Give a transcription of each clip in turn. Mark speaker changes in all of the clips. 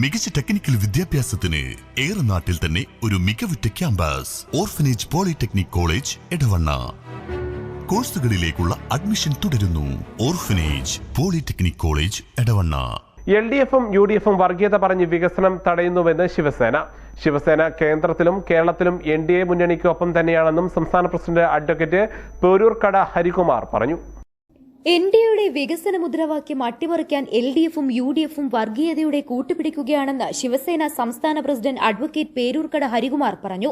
Speaker 1: മികച്ച ടെക്നിക്കൽ വിദ്യാഭ്യാസത്തിന് ഏറെ നാട്ടിൽ തന്നെ ഒരു മികവുറ്റ campus orphanage polytechnic college Edavanna. കോഴ്സുകളിലേക്കുള്ള admission തുടരുന്നു. Orphanage polytechnic college Edavanna.
Speaker 2: L D എഫും യു ഡി എഫും വർഗീയത പറഞ്ഞ് വികസനം തടയുന്നുവെന്ന് ശിവസേന. ശിവസേന കേന്ദ്രത്തിലും കേരളത്തിലും എൻ ഡി എ മുന്നണിക്കൊപ്പം തന്നെയാണെന്നും സംസ്ഥാന പ്രസിഡന്റ് അഡ്വക്കേറ്റ് പേരൂർക്കട ഹരികുമാർ പറഞ്ഞു.
Speaker 3: എയുടെ വികസന മുദ്രാവാക്യം അട്ടിമറിക്കാൻ എൽ ഡി എഫും യു ഡി എഫും വർഗീയതയുടെ കൂട്ടുപിടിക്കുകയാണെന്ന് ശിവസേന സംസ്ഥാന പ്രസിഡന്റ് അഡ്വക്കേറ്റ് പേരൂർക്കട ഹരികുമാർ പറഞ്ഞു.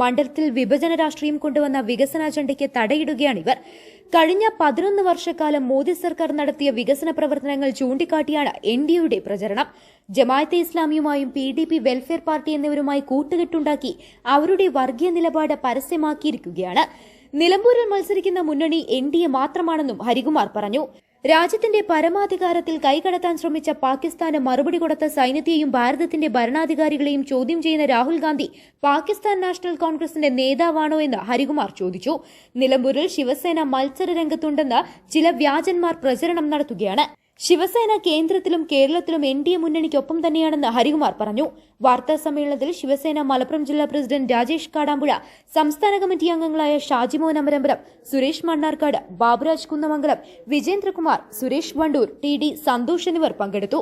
Speaker 3: മണ്ഡലത്തിൽ വിഭജന രാഷ്ട്രീയം കൊണ്ടുവന്ന വികസന അജണ്ടയ്ക്ക് തടയിടുകയാണിവർ. കഴിഞ്ഞ പതിനൊന്ന് വർഷക്കാലം മോദി സർക്കാർ നടത്തിയ വികസന പ്രവർത്തനങ്ങൾ ചൂണ്ടിക്കാട്ടിയാണ് എൻ ഡി എയുടെ പ്രചരണം. Jamaat ഇസ്ലാമിയുമായും P D P welfare party എന്നിവരുമായി കൂട്ടുകെട്ടുണ്ടാക്കി അവരുടെ വർഗീയ നിലപാട് പരസ്യമാക്കിയിരിക്കുകയാണ്. നിലമ്പൂരിൽ മത്സരിക്കുന്ന മുന്നണി എൻ ഡി എ മാത്രമാണെന്നും ഹരികുമാർ പറഞ്ഞു. രാജ്യത്തിന്റെ പരമാധികാരത്തിൽ കൈകടത്താൻ ശ്രമിച്ച പാകിസ്ഥാന് മറുപടി കൊടുത്ത സൈന്യത്തെയും ഭാരതത്തിന്റെ ഭരണാധികാരികളെയും ചോദ്യം ചെയ്യുന്ന രാഹുൽ ഗാന്ധി പാകിസ്ഥാൻ നാഷണൽ കോൺഗ്രസിന്റെ നേതാവാണോ എന്ന് ഹരികുമാർ ചോദിച്ചു. നിലമ്പൂരിൽ ശിവസേന മത്സര രംഗത്തുണ്ടെന്ന് ചില വ്യാജന്മാർ പ്രചരണം നടത്തുകയാണ്. ശിവസേന കേന്ദ്രത്തിലും കേരളത്തിലും എൻ ഡി എ മുന്നണിക്കൊപ്പം തന്നെയാണെന്ന് ഹരികുമാർ പറഞ്ഞു. വാർത്താ സമ്മേളനത്തിൽ ശിവസേന മലപ്പുറം ജില്ലാ പ്രസിഡന്റ് രാജേഷ് കാടാമ്പുഴ സംസ്ഥാന കമ്മിറ്റി അംഗങ്ങളായ ഷാജിമോൻ അമരമ്പലം സുരേഷ് മണ്ണാർക്കാട് ബാബുരാജ് കുന്നമംഗലം വിജേന്ദ്രകുമാർ സുരേഷ് വണ്ടൂർ ടി ഡി സന്തോഷ് എന്നിവർ പങ്കെടുത്തു.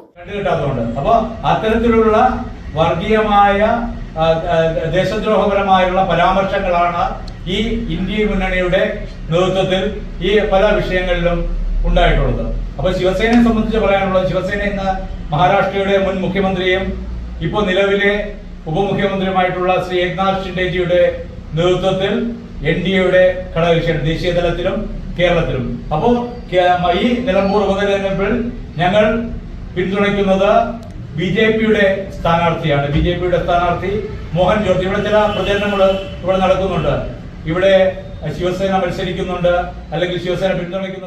Speaker 4: അത്തരത്തിലുള്ള വർഗീയമായ ദേശദ്രോഹപരമായുള്ള പരാമർശങ്ങളാണ് ഈ ഇന്ത്യ മുന്നണിയുടെ നേതൃത്വത്തിൽ ഈ പല വിഷയങ്ങളിലും ഉണ്ടായിട്ടുള്ളത്. അപ്പൊ ശിവസേനയെ സംബന്ധിച്ച് പറയാനുള്ളത് ശിവസേന ഇന്ന് മഹാരാഷ്ട്രയുടെ മുൻ മുഖ്യമന്ത്രിയും ഇപ്പോൾ നിലവിലെ ഉപമുഖ്യമന്ത്രിയുമായിട്ടുള്ള ശ്രീ ഏക്നാഥ് ഷിൻഡേജിയുടെ നേതൃത്വത്തിൽ എൻ ഡി എയുടെ ഘടകകക്ഷിയാണ് ദേശീയ തലത്തിലും കേരളത്തിലും. അപ്പോ കേ- ഈ നിലമ്പൂർ ഉപതെരഞ്ഞെടുപ്പിൽ ഞങ്ങൾ പിന്തുണയ്ക്കുന്നത് ബി ജെ പിയുടെ സ്ഥാനാർത്ഥിയാണ്. ബി ജെ പിയുടെ സ്ഥാനാർത്ഥി മോഹൻ ജോർജ്. ഇവിടെ ചില പ്രചരണങ്ങൾ ഇവിടെ നടക്കുന്നുണ്ട്. ഇവിടെ ശിവസേന മത്സരിക്കുന്നുണ്ട്. അല്ലെങ്കിൽ ശിവസേന പിന്തുണയ്ക്കുന്ന